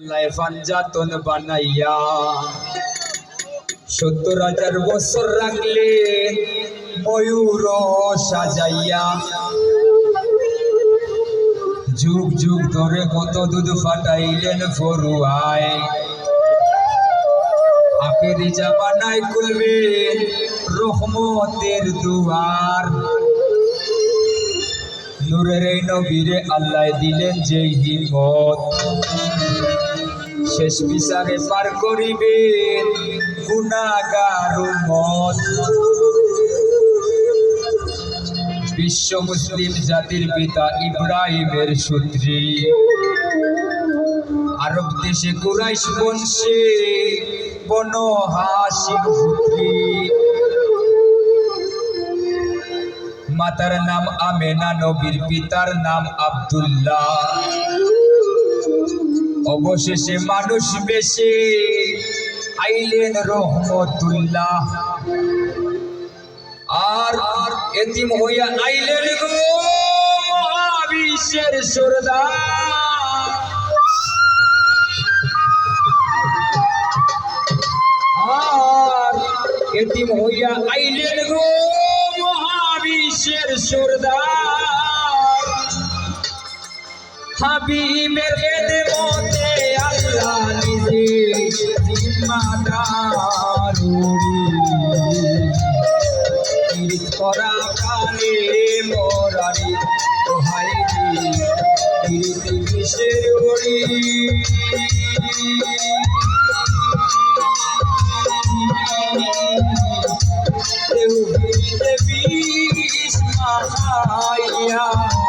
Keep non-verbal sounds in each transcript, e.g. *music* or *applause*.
আল্লাহ বানাইয়া। সত্তর হাজার বছর রাখলে ময়ূর সাজাইয়া। যুগ যুগ ধরে কত দুধ ফাটাইলেন ফরুয়ায়। আখেরি জামানায় খুলবেন রহমতের দুয়ার। নূরের নবীরে আল্লাহ দিলেন যেই হিম্মত। শেষ বিচারে পার গুণাগার মত। বিশ্ব মুসলিম জাতির পিতা ইব্রাহিমের সূত্রী। আরব দেশে কুরাইশ বংশে বন হাসিম মাতার নাম আমেনা, নবীর পিতার নাম আব্দুল্লাহ। অবশেষে মানুষ বেশি আইলেন রহমতুল্লাহ। আর আর এতিম হইয়া আইলেন গো মহাবিশ্বের সরদার। আর এতিম হইয়া আইলেন গো মহাবিশ্বের সরদার। হাবিবের বেদে মতে আল্লাহ নিজে জিম্মাদার করা কালে মরারি দোহাই কীর্তি কিসের ওড়ি মাহাইয়া আয়া প্রাণে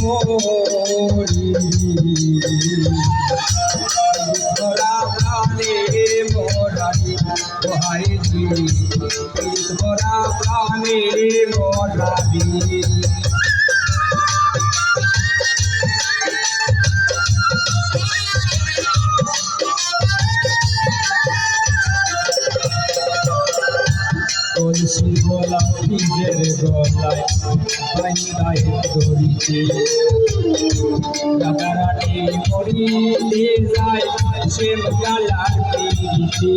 মোরি। ধরা প্রাণে মোরারি দোহাই ধরা প্রাণে মোরারি দাদারানি মরিতে যায় শ্যাম গালার তীরিতে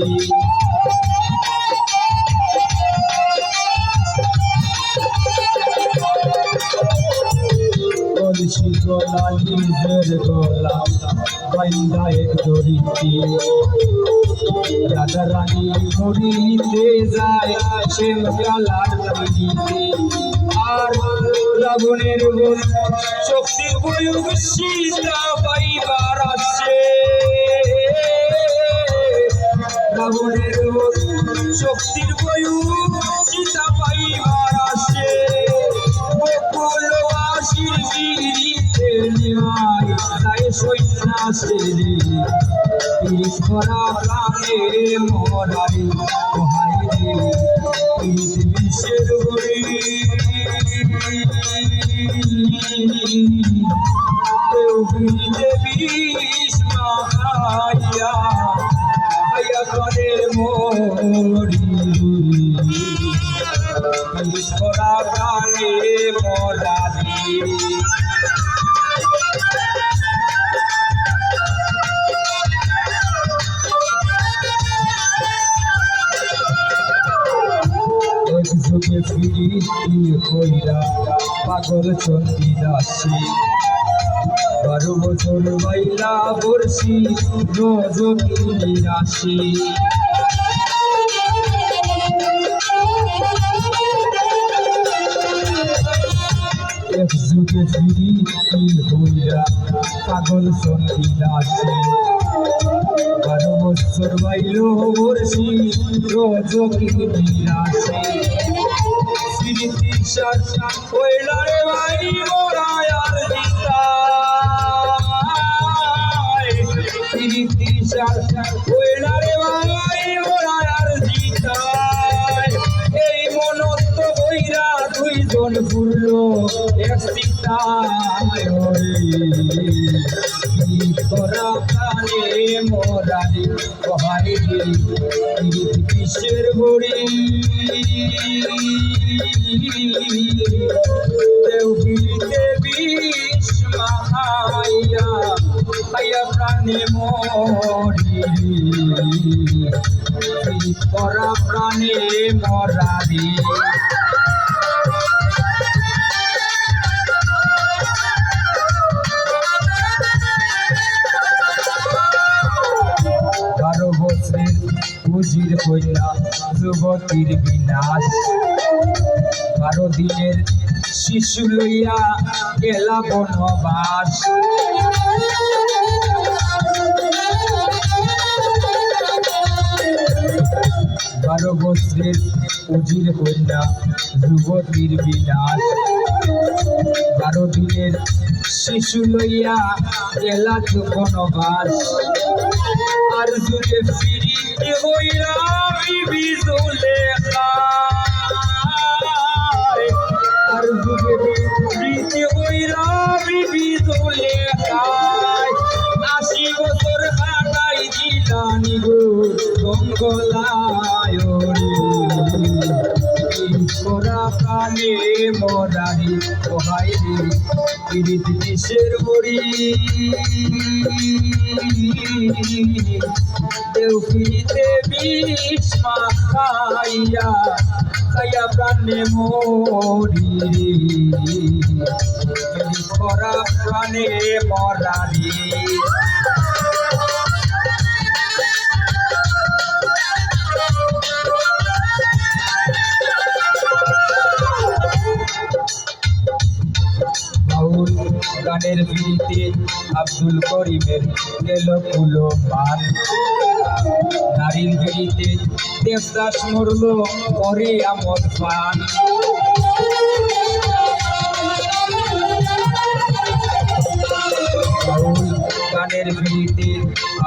কলসি গলা নিজের গলা বাইনায় ধরিতে রাজা রানী মরিতে যায় সে গালার তৈরিতে আর রাবণের শক্তির প্রয়োগ সীতা পাইবার আসছে রাবণের শক্তির প্রয়োগ সীতা পাইবার আসছে বকুল আশির গিরিতে নিমাই তাই সৈন্যাসে পিরিত করা প্রাণে মরারি কোহাই বিশ্বের গরি পিরিতে বিষ পাগল চন্দি দাসী বারো বছর বাইলা বর্ষি রজনী রাশি এক যুগে ফিরি হইরা পাগল চন্দি দাসী বারো বছর বাইল বর্ষি রজনী রাশি স্মৃতি সারসা হইলা রে ভাই মোরায়ার জিতায় স্মৃতি সারসা হইলা রে ভাই মোরায়ার জিতায় এই মনত্ব হইরা দুইজন ঘুরল এক সীতায় প্রাণে মরারি কহারি কিসের বড়ি। দেবীতে বিষ মাহাইয়া আয়া প্রাণে মরি। মরারি পুঁজির কইলা যুবতীর বিনাশ। বারো দিনের শিশু লইয়া গেলা বনবাস। বারো বছরের পুঁজির কন্যা যুবতীর বিনাশ। বারো দিনের শিশু লইয়া গেলা বনবাস। আর জুড়ে ফিরিতে হইয়া বিবি জলে খায় আর জুড়ে ফিরিতে হইয়া বিবি জলে খায় আশি বছর কাটাই দিলানি গো গঙ্গলায় করা কানে বিষ খাইয়া খাইয়া প্রাণে মরি। করা প্রাণে মরারি। গানের ফিরিতে আব্দুল করিমের গেল কুলো মান নারীর ফিরিতে দেবদাস মরল করে আমদ পান। গানের ফিরিতে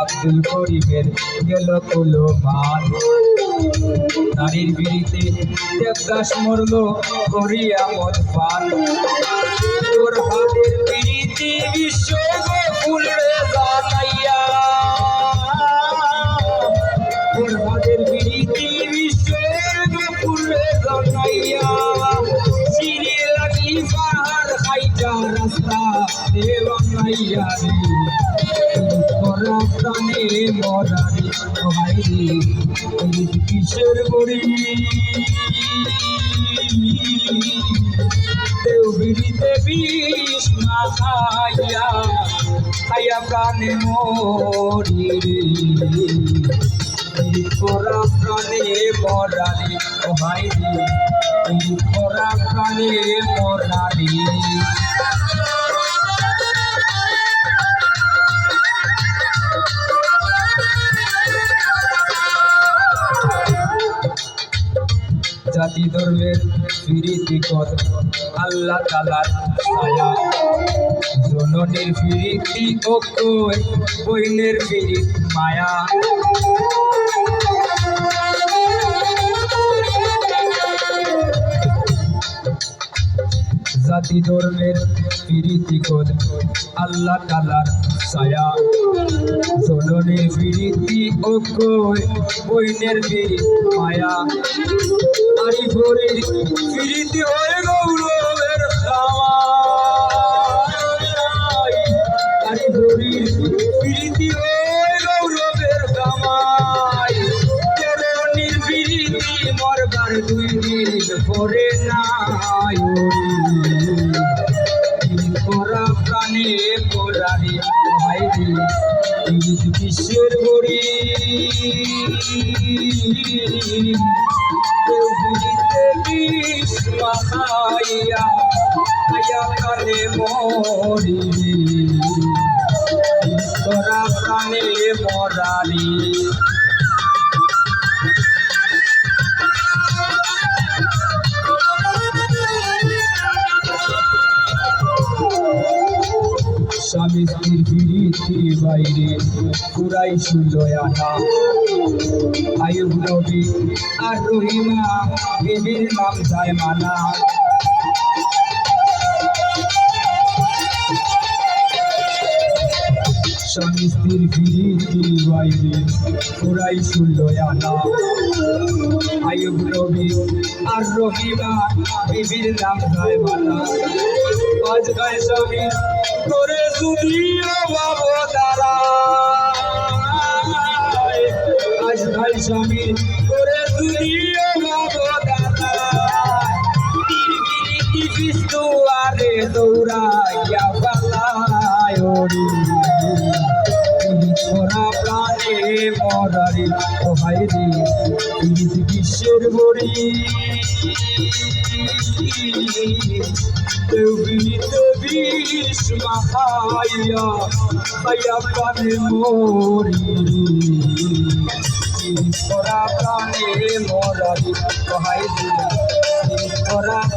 আব্দুল করিমের গেল কুলো মান নারীর বিড়িতে দেবদাস মরল করিয়া মদ পান। তোর হাতের বিড়িতে বিশ্ব ফুলে জানাইয়া। কিসের বড়ি দেউ বিড়িতে বিষ না খাইয়া খাইয়া প্রাণে মরি রে এই করা প্রাণে মরারি ভাই রে প্রাণে মরারি জাতি ধর্মের ফিরিতি কর আল্লাহ তালার ছায়া জননীর ফিরিতি ঐক্য বইনের ফিরিত মায়া। জাতি ধর্মের ফিরিতি কর আল্লাহ তালার ছায়া। জননীর ও কই বইনের ফিরিত মায়া। আরি ভোরের ফিরিতে হয়ে কানে মরি তোরা প্রাণে মরারি স্বামী স্ত্রীর বিরীতি বাইরে পুরাই সুলয় আনা আয়ুব নবী আর রহিমা বিবির নাম যায় মানা স্বামী স্ত্রীর ফিরিতি বাইরে ওরাই শুনল আয়ুব নবী আর রহিমা বিবির নাম হয় মানা আজ গায়ে স্বামী করে যদিও বাবু তারা। আজ ভাই স্বামী করে যদিও বাবু তারা। আরে দৌড়াইয়া মরারে ও হায় রে পীড়িত বিশ্বের বড়ি মাখাইয়া খাইয়া প্রাণে মরি। ছোড়া প্রাণে মরারে ও হায়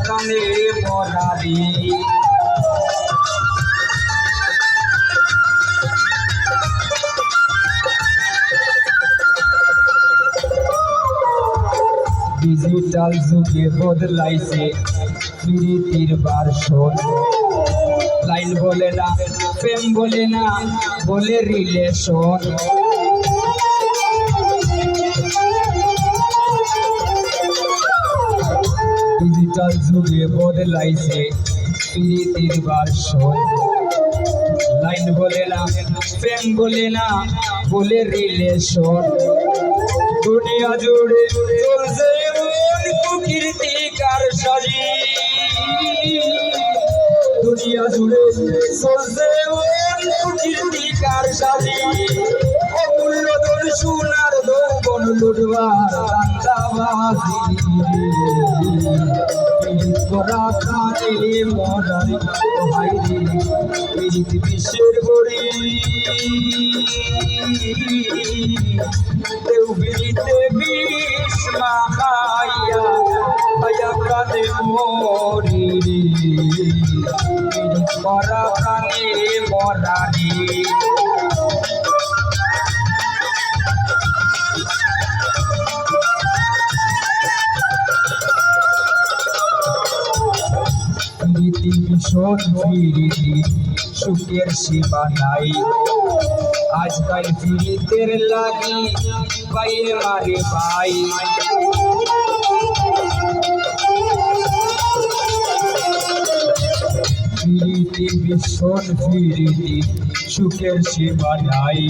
প্রাণে মরারে ডিজিটাল যুগে বদলাইছে প্রীতির বার্ষণ লাইন বলে না, প্রেম বলে না, বলে রিলেশন ডিজিটাল যুগে বদলাইছে প্রীতির বার্ষণ লাইন বলে না, প্রেম বলে না, বলে রিলেশন দুনিয়া জুড়ে চলছে এমন কুকীর্তিকার সাজি দুনিয়া জুড়ে চলছে এমন কুকীর্তিকার সাজি অমূল্য ধন সোনার দৌবন লুটবার করা প্রাণে মরার ভাই রে পীড়িত বিশ্বের বড়ি কেউ বিলিতে বিষ মাখাইয়া খাইয়া প্রাণে মরি পীড়িত করা প্রাণে মরারি প্রীতি ভীষণ প্রীতি সুখের সীমা নাই আজকাল প্রীতের লাগি পাইয়ে মারে ভাই প্রীতি ভীষণ প্রীতি সুখের সীমা নাই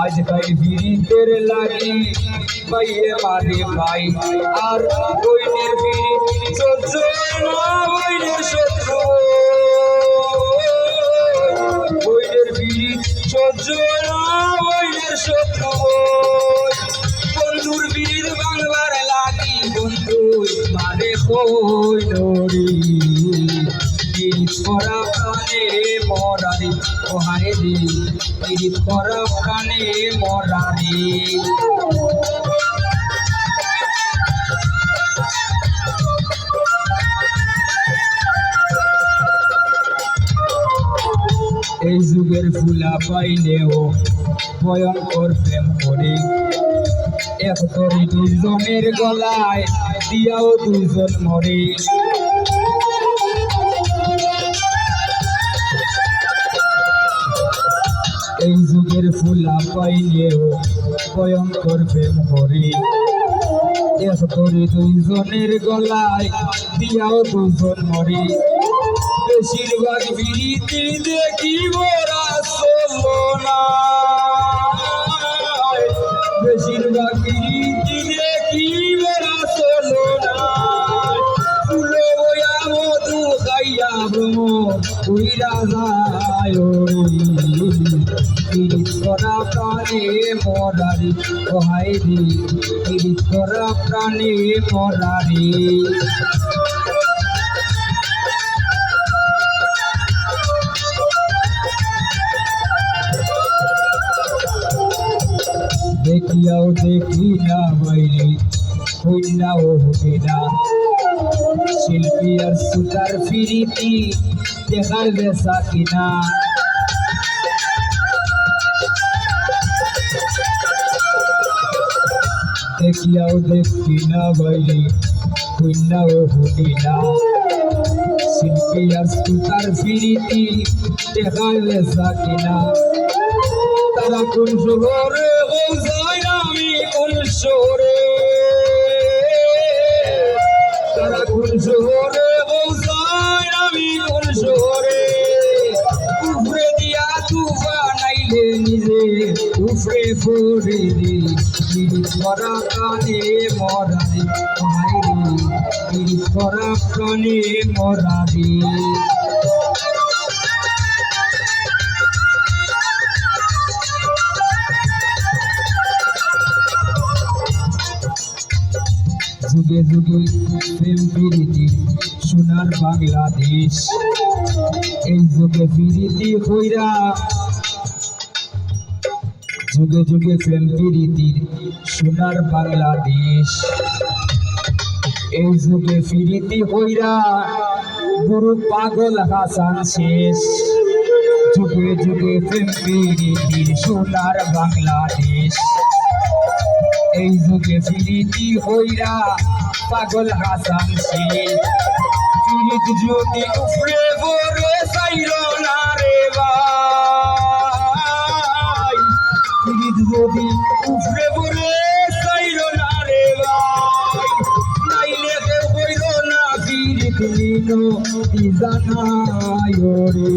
আজকাল প্রীতের লাগি পাইয়ে মারে ভাই আর বইনের প্রীতি সহ্য না বইনের শত্রু বইনের প্রীত সহ্য না বইনের শত্রু বন্ধুর বীর বাংলার লাগি বন্ধু মারে কই নড়ি পীড়িত করা প্রাণে মরারি। ওহারে রে পীড়িত এই ফুলা পাইলেও ভয়ঙ্কর প্রেম করে। এক তরি দুজনের গলায় দিয়াও দুজন মরে। এই যুগের ফুলা পাইলেও ভয়ঙ্কর প্রেম করে। এক তরি দুইজনের গলায় দিয়াও দুজন মরে। বেশিরভাগ বিড়িতে দেখি মোরা চলো না বেশিরভাগ বিড়িতে দেখি মোরা চলো না ফুলো বয়া মধু খাইয়া ভ্রমণ উইরা যায় পীড়িত করা প্রাণে প্রাণে মরারি। দেখি না বাইরে কইনাও হবে না। শিল্পী আর সুতার ফিরিতি দেখার বেসা কিনা। দেখিয়াও দেখি না বাইরে কইনাও হবে না। শিল্পী আর সুতার ফিরিতি দেখার বেসা কিনা। তারা কোন শহরে ফরে রে পিরিত করা কানে মরা রে পিরিত করা প্রাণে মরা রে যুগে যুগে প্রেম প্রীতি সোনার বাংলাদেশ। এই যুগে প্রীতি হইরা যুগে যুগে প্রেম প্রীতির সোনার বাংলাদেশ। এই যুগে প্রীতি হইরা গুরু পাগল হাসান শেষ। যুগে যুগে প্রেম প্রীতির সোনার বাংলাদেশ। এই যুগে ফিরিতি হইরা পাগল হাসান শেষ। ফিরিত যদি উফরে ভরে সাইর না কি জানায় রে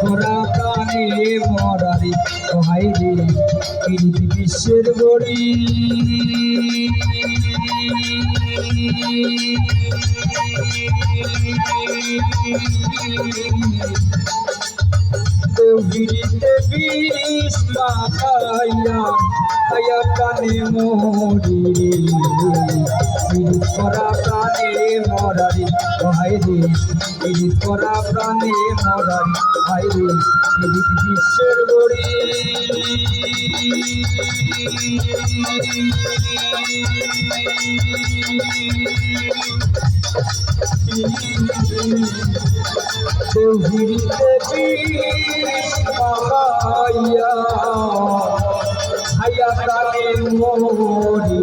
করা প্রাণে মরারে ভাই রে পৃথিবী বিশ্বের বড়ি গভীরিতে বিষ মাখাইয়া আয়া প্রাণে মরি করা প্রাণে মরারি ভাই রে পীড়িত করা প্রাণে মরারি ভাই রে পীড়িত বিশ্বের বড়ি *laughs* পাইয়া আইয়া তাকে মরি